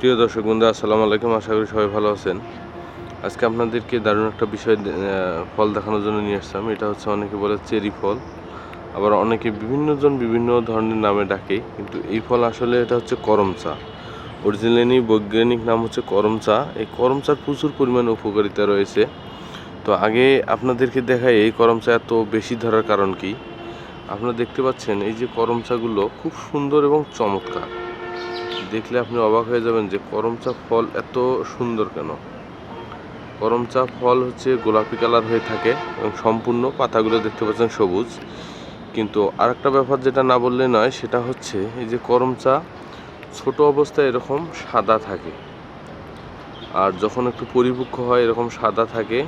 প্রিয় দর্শক বন্ধু, আসসালামু আলাইকুম। আশা করি সবাই ভালো আছেন। আজকে আপনাদেরকে দারুণ একটা বিষয় ফল দেখানোর জন্য নিয়ে আসলাম। এটা হচ্ছে অনেকে বলে চেরি ফল। আবার অনেকে বিভিন্ন জন বিভিন্ন ধরনের নামে ডাকে, কিন্তু এই ফল আসলে এটা হচ্ছে করম চা। অরিজিনালি বৈজ্ঞানিক নাম হচ্ছে করম চা। এই করম চার প্রচুর পরিমাণে উপকারিতা রয়েছে। তো আগে আপনাদেরকে দেখাই, এই করম চা এত বেশি ধরার কারণ কি? আপনারা দেখতে পাচ্ছেন, এই যে করম চাগুলো খুব সুন্দর এবং চমৎকার। দেখলে আপনি অবাক হয়ে যাবেন যে করম চা ফল এত সুন্দর কেন? করম চা ফল হচ্ছে গোলাপি কালার হয়ে থাকে এবং সম্পূর্ণ পাতাগুলো দেখতে পাচ্ছেন সবুজ। কিন্তু আর একটা ব্যাপার যেটা না বললে নয়, সেটা হচ্ছে এই যে করম চা ছোট অবস্থায় এরকম সাদা থাকে। আর যখন একটু পরিপক্ক হয়, এরকম সাদা থাকে।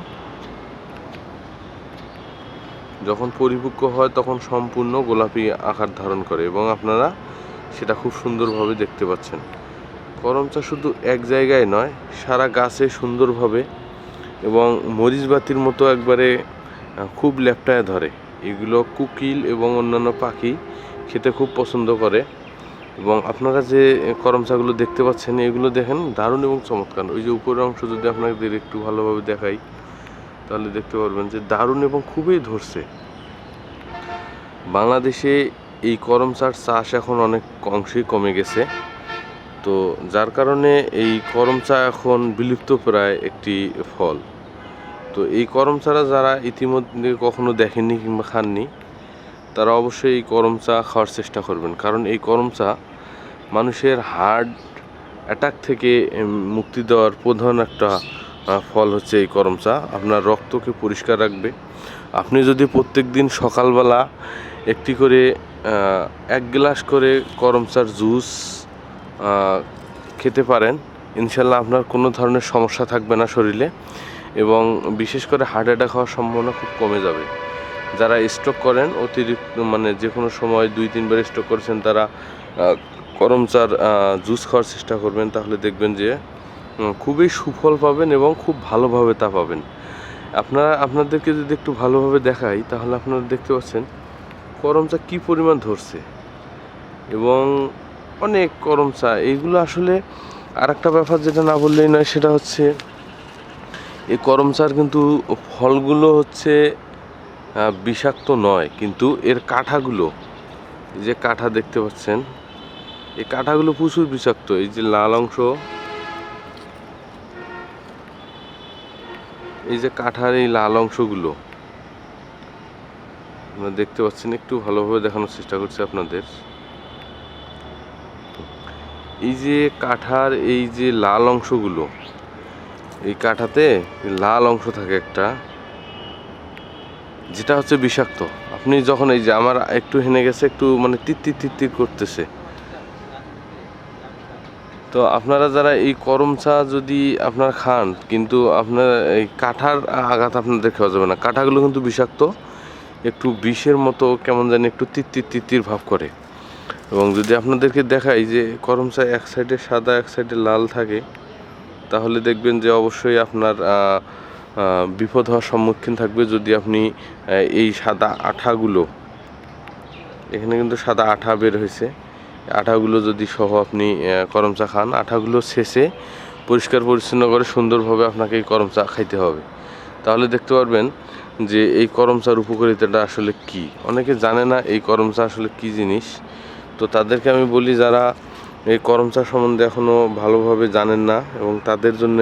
যখন পরিপক্ক হয়, তখন সম্পূর্ণ গোলাপি আকার ধারণ করে এবং আপনারা সেটা খুব সুন্দরভাবে দেখতে পাচ্ছেন। করম চা শুধু এক জায়গায় নয়, সারা গাছে সুন্দরভাবে এবং মরিচ বাতির মতো একবারে খুব লেপটায় ধরে। এগুলো কুকিল এবং অন্যান্য পাখি খেতে খুব পছন্দ করে এবং আপনারা যে করম চাগুলো দেখতে পাচ্ছেন, এগুলো দেখেন দারুণ এবং চমৎকার। ওই যে উপরের অংশ যদি আপনাদের একটু ভালোভাবে দেখাই, তাহলে দেখতে পারবেন যে দারুণ এবং খুবই ধরছে। বাংলাদেশে এই করম চার চাষ এখন অনেক অংশেই কমে গেছে। তো যার কারণে এই করম চা এখন বিলুপ্ত প্রায় একটি ফল। তো এই করম চারা যারা ইতিমধ্যে কখনো দেখেননি কিংবা খাননি, তারা অবশ্যই এই করম চা খাওয়ার চেষ্টা করবেন। কারণ এই করম চা মানুষের হার্ট অ্যাটাক থেকে মুক্তি দেওয়ার প্রধান একটা ফল হচ্ছে এই করম চা। আপনার রক্তকে পরিষ্কার রাখবে। আপনি যদি প্রত্যেক দিন সকালবেলা একটি করে এক গ্লাস করে করম চার জুস খেতে পারেন। ইনশাল্লাহ আপনার কোনো ধরনের সমস্যা থাকবে না শরীরে এবং বিশেষ করে হার্ট অ্যাটাক হওয়ার সম্ভাবনা খুব কমে যাবে। যারা স্ট্রোক করেন অতিরিক্ত মানে যে কোনো সময় দুই তিনবার স্ট্রোক করেছেন তারা আহ, করম চার জুস খাওয়ার চেষ্টা করবেন তাহলে দেখবেন যে খুবই সুফল পাবেন এবং খুব ভালোভাবে তা পাবেন। আপনারা আপনাদেরকে যদি একটু ভালোভাবে দেখাই তাহলে আপনারা দেখতে পাচ্ছেন করম চা কী পরিমাণ ধরছে? এবং অনেক করম চা এইগুলো আসলে আর একটা ব্যাপার যেটা না বললেই নয়, সেটা হচ্ছে এই করম চার কিন্তু ফলগুলো হচ্ছে বিষাক্ত নয়, কিন্তু এর কাঁঠাগুলো, এই যে কাঁঠা দেখতে পাচ্ছেন, এই কাঁঠাগুলো প্রচুর বিষাক্ত, এই যে লাল অংশ, এই যে কাঁঠার এই লাল অংশগুলো। আপনারা দেখতে পাচ্ছেন, একটু ভালোভাবে দেখানোর চেষ্টা করছি আপনাদের। এই যে কাঁঠার এই যে লাল অংশগুলো, এই কাঠাতে লাল অংশ থাকে একটা, যেটা হচ্ছে বিষাক্ত। আপনি যখন এই যে আমার একটু হেনে গেছে, একটু মানে তিত্তির তিত্তির করতেছে। তো আপনারা যারা এই করম চা যদি আপনারা খান, কিন্তু আপনার এই কাঁঠার আঘাত আপনাদের খাওয়া যাবে না। কাঁঠাগুলো কিন্তু বিষাক্ত। একটু বিষের মতো কেমন জানি একটু তিত্তির তিত্তির ভাব করে। এবং যদি আপনাদেরকে দেখাই যে করম চা এক সাইডে সাদা এক সাইডে লাল থাকে তাহলে দেখবেন যে অবশ্যই আপনার বিপদ হওয়ার সম্মুখীন থাকবে যদি আপনি এই সাদা আঠাগুলো এখানে কিন্তু সাদা আঠা বের হয়েছে। আঠাগুলো যদি সহ আপনি আহ, করম চা খান আঠাগুলো শেষে পরিষ্কার পরিচ্ছন্ন করে সুন্দরভাবে আপনাকে এই করম চা খাইতে হবে। তাহলে দেখতে পারবেন যে এই করম চার উপকারিতাটা আসলে কি? অনেকে জানে না এই করম চা আসলে কি জিনিস। তো তাদেরকে আমি বলি যারা এই করম চা সম্বন্ধে এখনও ভালোভাবে জানেন না এবং তাদের জন্য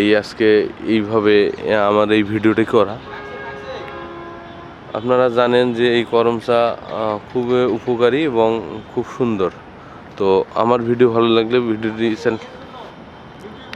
এই আজকে এইভাবে আমার এই ভিডিওটি করা। আপনারা জানেন যে এই করম চা খুবই উপকারী এবং খুব সুন্দর। তো আমার ভিডিও ভালো লাগলে ভিডিওটি